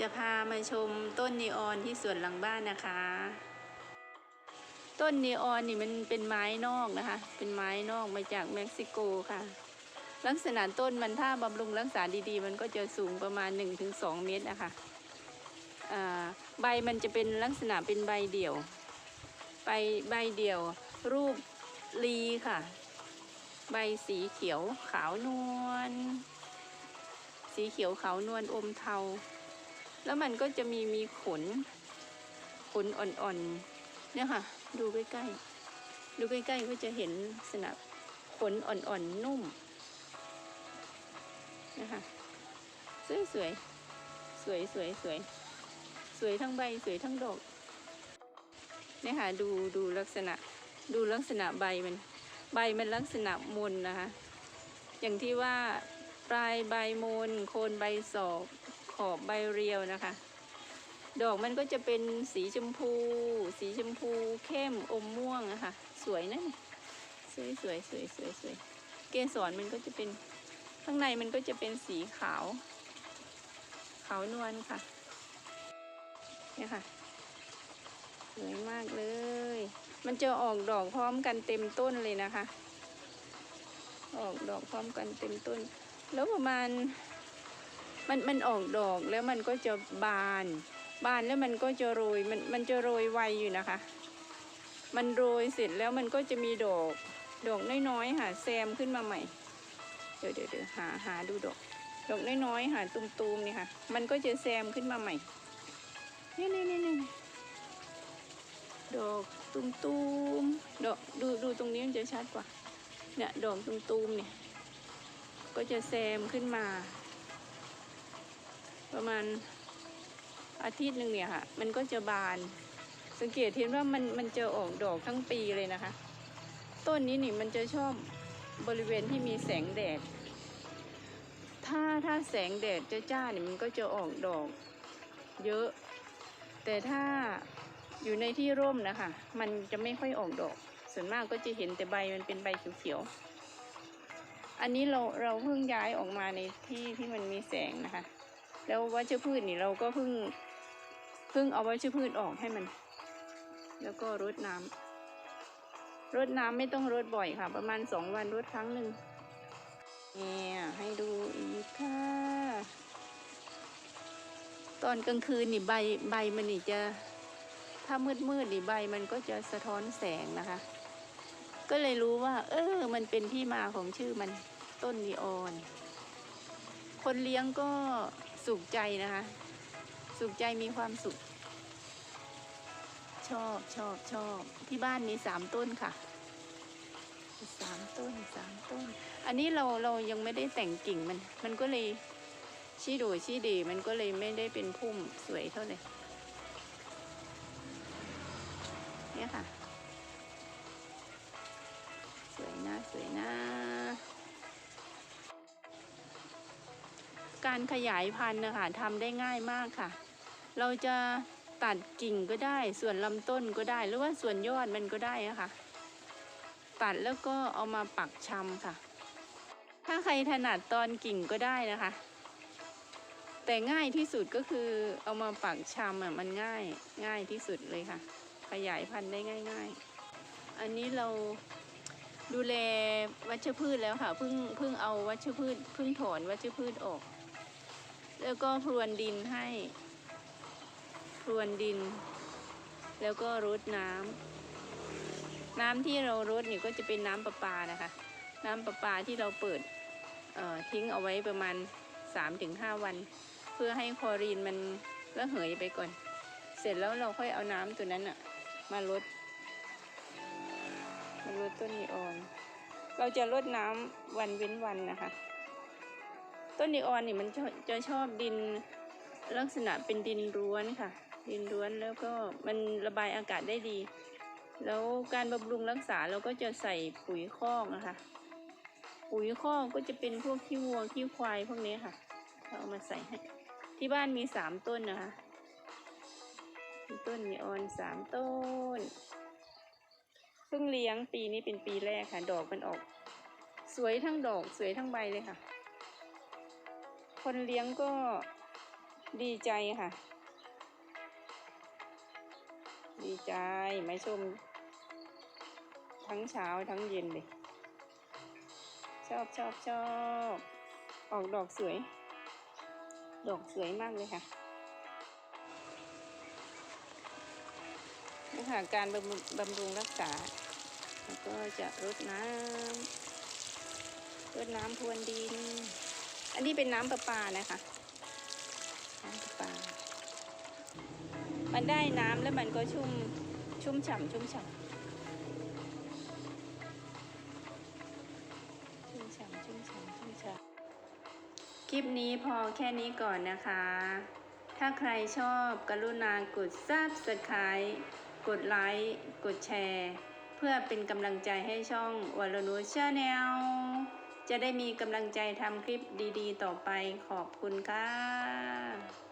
จะพามาชมต้นนีออนที่สวนหลังบ้านนะคะ ต้นนีออนนี่มันเป็นไม้นอกนะคะ เป็นไม้นอกมาจากเม็กซิโกค่ะ ลักษณะต้นมันถ้าบำรุงรักษาดีๆ มันก็จะสูงประมาณ 1-2 เมตรนะคะใบมันจะเป็นลักษณะเป็นใบเดี่ยวใบใบเดี่ยว รูปลีค่ะ ใบสีเขียวขาวนวลสีเขียวขาวนวลอมเทา แล้วมันก็จะมีมีขน ขนอ่อนๆ เนี่ยค่ะ ดูใกล้ๆ ดูใกล้ๆก็จะเห็นลักษณะขนอ่อนๆ นุ่ม นะคะสวยสวยสวยสวยสวยสวยทั้งใบสวยทั้งดอกเนี่ยค่ะดูดูลักษณะดูลักษณะใบมัน ใบมันลักษณะมนนะคะ อย่างที่ว่าปลายใบมนโคนใบศอก ขอบใบเรียวนะคะ ดอกมันก็จะเป็นสีชมพู สีชมพูเข้มอมม่วงอะค่ะสวยนะเนี่ยสวยสวยสวยสวยสวยเกสรมันก็จะเป็นข้างในมันก็จะเป็นสีขาว ขาวนวลค่ะเนี่ยค่ะสวยมากเลย มันจะออกดอกพร้อมกันเต็มต้นเลยนะคะ ออกดอกพร้อมกันเต็มต้น แล้วประมาณ มันมันออกดอกแล้วมันก็จะบาน บานแล้วมันก็จะโรยมันมันจะโรยไวอยู่นะคะ มันโรยเสร็จแล้วมันก็จะมีดอก ดอกน้อยๆค่ะแซมขึ้นมาใหม่ เดี๋ยวเดี๋ยวเดี๋ยวหาหาดูดอก ดอกน้อยๆค่ะตุมๆนี่ค่ะ มันก็จะแซมขึ้นมาใหม่นี่นี่นี่นี่ดอกตุมๆดอกดูดูตรงนี้มันจะชัดกว่า เนี่ยดอกตุมๆเนี่ย ก็จะแซมขึ้นมา ประมาณอาทิตย์หนึ่งเนี่ยค่ะ มันก็จะบาน สังเกตเห็นว่ามันมันจะออกดอกทั้งปีเลยนะคะ ต้นนี้นี่มันจะชอบบริเวณที่มีแสงแดด ถ้าถ้าแสงแดดจ้าๆเนี่ยมันก็จะออกดอกเยอะ แต่ถ้าอยู่ในที่ร่มนะคะ มันจะไม่ค่อยออกดอก ส่วนมากก็จะเห็นแต่ใบมันเป็นใบเขียวๆ อันนี้เราเราเพิ่งย้ายออกมาในที่ที่มันมีแสงนะคะ แล้ววัชพืชนี่เราก็เพิ่งเพิ่งเอาวัชพืชออกให้มัน แล้วก็รดน้ำรดน้ำไม่ต้องรดบ่อยค่ะ ประมาณสองวันรดครั้งหนึ่งเนี่ยให้ดูอีกค่ะ ตอนกลางคืนนี่ใบใบมันนี่จะถ้ามืดมืดนี่ใบมันก็จะสะท้อนแสงนะคะ ก็เลยรู้ว่า เออ มันเป็นที่มาของชื่อมันต้นนีออน คนเลี้ยงก็ สุขใจนะคะ สุขใจมีความสุข ชอบชอบชอบ ที่บ้านมีสามต้นค่ะสามต้นสามต้น อันนี้เราเรายังไม่ได้แต่งกิ่งมัน มันก็เลยชี้โดยชี้เดมันก็เลยไม่ได้เป็นพุ่มสวยเท่าไหร่เนี่ยค่ะ สวยนะสวยนะ การขยายพันธุ์นะคะทำได้ง่ายมากค่ะ เราจะตัดกิ่งก็ได้ ส่วนลำต้นก็ได้ หรือว่าส่วนยอดมันก็ได้ะค่ะ ตัดแล้วก็เอามาปักชำค่ะ ถ้าใครถนัดตอนกิ่งก็ได้นะคะ แต่ง่ายที่สุดก็คือเอามาปักชำอะมันง่ายง่ายที่สุดเลยค่ะ ขยายพันธุ์ได้ง่าย ๆ อันนี้เราดูแลวัชพืชแล้วค่ะเพิ่งเพิ่งเอาวัชพืชเพิ่งถอนวัชพืชออก แล้วก็พรวนดินให้ พรวนดิน แล้วก็รดน้ำน้ำที่เรารดนี่ก็จะเป็นน้ำประปานะคะ น้ำประปาที่เราเปิดทิ้งเอาไว้ประมาณ 3-5 วัน เพื่อให้คลอรีนมันระเหยไปก่อน เสร็จแล้วเราค่อยเอาน้ำตัวนั้นอะมาลดมาลดต้นนีออน เราจะลดน้ำวันเว้นวันนะคะ ต้นนีออนนี่มันจะชอบดินลักษณะเป็นดินร้วนค่ะ ดินร้วนแล้วก็มันระบายอากาศได้ดี แล้วการบำรุงรักษาเราก็จะใส่ปุ๋ยคอกนะคะ ปุ๋ยคอกก็จะเป็นพวกขี้วัวขี้ควายพวกนี้ค่ะ เราเอามาใส่ให้ที่บ้านมีสามต้นนะคะต้นนีออนสามต้นเพิ่งเลี้ยงปีนี้เป็นปีแรกค่ะ ดอกมันออก สวยทั้งดอกสวยทั้งใบเลยค่ะ คนเลี้ยงก็ดีใจค่ะ ดีใจไมาชม ทั้งเช้าทั้งเย็นเลย ชอบชอบชอบ ออกดอกสวย ดอกสวยมากเลยค่ะนี่ค่ะการบำรุงบำรุงรักษา แล้วก็จะรดน้ำรดน้ำพรวนดิน อันนี้เป็นน้ำประปานะคะน้ำประปา มันได้น้ำแล้วมันก็ชุ่มชุ่มฉ่ำชุ่มฉ่ำชุ่มฉ่ำชุ่มฉ่ำชุ่มฉ่ำคลิปนี้พอแค่นี้ก่อนนะคะ ถ้าใครชอบกรุณากด subscribe กดไลค์ กดแชร์ เพื่อเป็นกำลังใจให้ช่องวรนุชาแนล จะได้มีกำลังใจทำคลิปดีๆ ต่อไปขอบคุณค่ะ